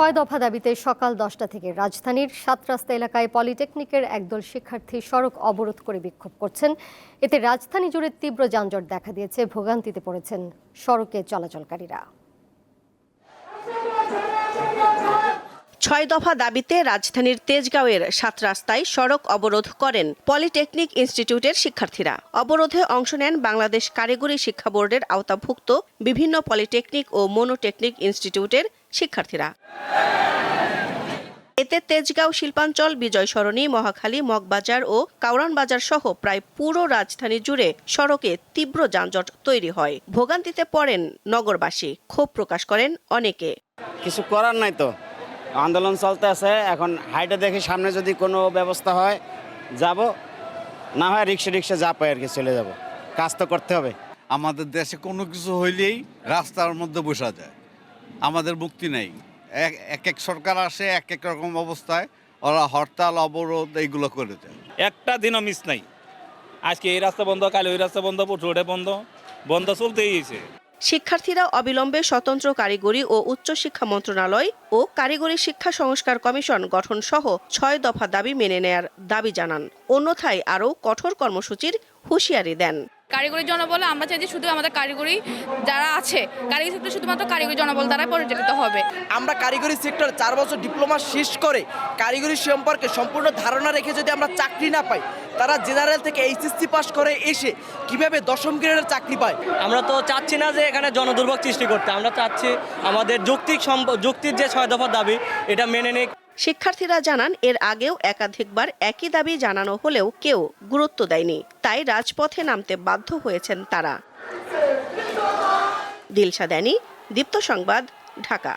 ছয় দফা দাবিতে সকাল দশটা থেকে রাজধানীর সাত রাস্তা এলাকায় পলিটেকনিকের একদল শিক্ষার্থী সড়ক অবরোধ করে বিক্ষোভ করছেন। এতে রাজধানী জুড়ে তীব্র যানজট দেখা দিয়েছে, ভোগান্তিতে পড়েছেন সড়কে চলাচলকারীরা। ছয় দফা দাবিতে রাজধানীর তেজগাঁওয়ের সাত রাস্তায় সড়ক অবরোধ করেন পলিটেকনিক ইনস্টিটিউটের শিক্ষার্থীরা। অবরোধে অংশ নেন বাংলাদেশ কারিগরি শিক্ষা বোর্ডের আওতাভুক্ত বিভিন্ন পলিটেকনিক ও মনোটেকনিক ইনস্টিটিউটের শিক্ষার্থীরা। এতে তেজগাঁও শিল্পাঞ্চল বিজয় সরণি মহাখালী মগবাজার ও কাউরান বাজার সহ প্রায় পুরো রাজধানী জুড়ে সড়কে তীব্র যানজট তৈরি হয়। ভোগান্তিতে পড়েন নগরবাসী ক্ষোভ প্রকাশ করেন অনেকে। কিছু করার নাই তো। আন্দোলন চলতে আছে এখন হাইটে দেখি সামনে যদি কোনো ব্যবস্থা হয় যাব। না হয় রিক্সা রিক্সা যা পাই আর কি চলে যাব। কাজ তো করতে হবে। আমাদের দেশে কোনো কিছু হইলেই রাস্তার মধ্যে বসা যায়। আমাদের মুক্তি নেই। এক এক এক সরকার আসে এক এক রকম অবস্থায় ওরা হরতাল অবরোধ এইগুলো করে যায়। একটা দিনও মিস নাই। আজকে এই রাস্তা বন্ধ কাল ওই রাস্তা বন্ধ ওটা বন্ধ। বন্ধ চলতেই গেছে শিক্ষার্থীরা অবিলম্বে স্বতন্ত্র কারিগরি ও উচ্চশিক্ষা মন্ত্রণালয় ও কারিগরি শিক্ষা সংস্কার কমিশন গঠন সহ ছয় দফা দাবি মেনে নেয়ার দাবি জানান। অন্যথায় আরও কঠোর কর্মসূচির হুঁশিয়ারি দেন। কারিগরি জনবল আমরা চাই যে শুধু আমাদের কারিগরি যারা আছে কারিগরি সেক্টর শুধুমাত্র কারিগরি জনবল দ্বারাই পরিচালিত হবে। আমরা কারিগরি সেক্টরে চার বছর ডিপ্লোমা শেষ করে কারিগরি সম্পর্কে সম্পূর্ণ ধারণা রেখে যদি আমরা চাকরি না পাই তারা জেনারেল থেকে এইচএসসি পাস করে এসে কীভাবে দশম গ্রেডের চাকরি পায়? আমরা তো চাচ্ছি না যে এখানে জনদুর্ভোগ সৃষ্টি করতে আমরা চাচ্ছি আমাদের যৌক্তিক সম্প- যুক্তির যে ছয় দফা দাবি এটা মেনে নিক। শিক্ষার্থীরা জানান, এর আগেও একাধিকবার একই দাবি জানানো হলেও কেউ গুরুত্ব দেয়নি। তাই রাজপথে নামতে বাধ্য হয়েছেন তারা। দিলশা দেনি দীপ্ত সংবাদ, ঢাকা।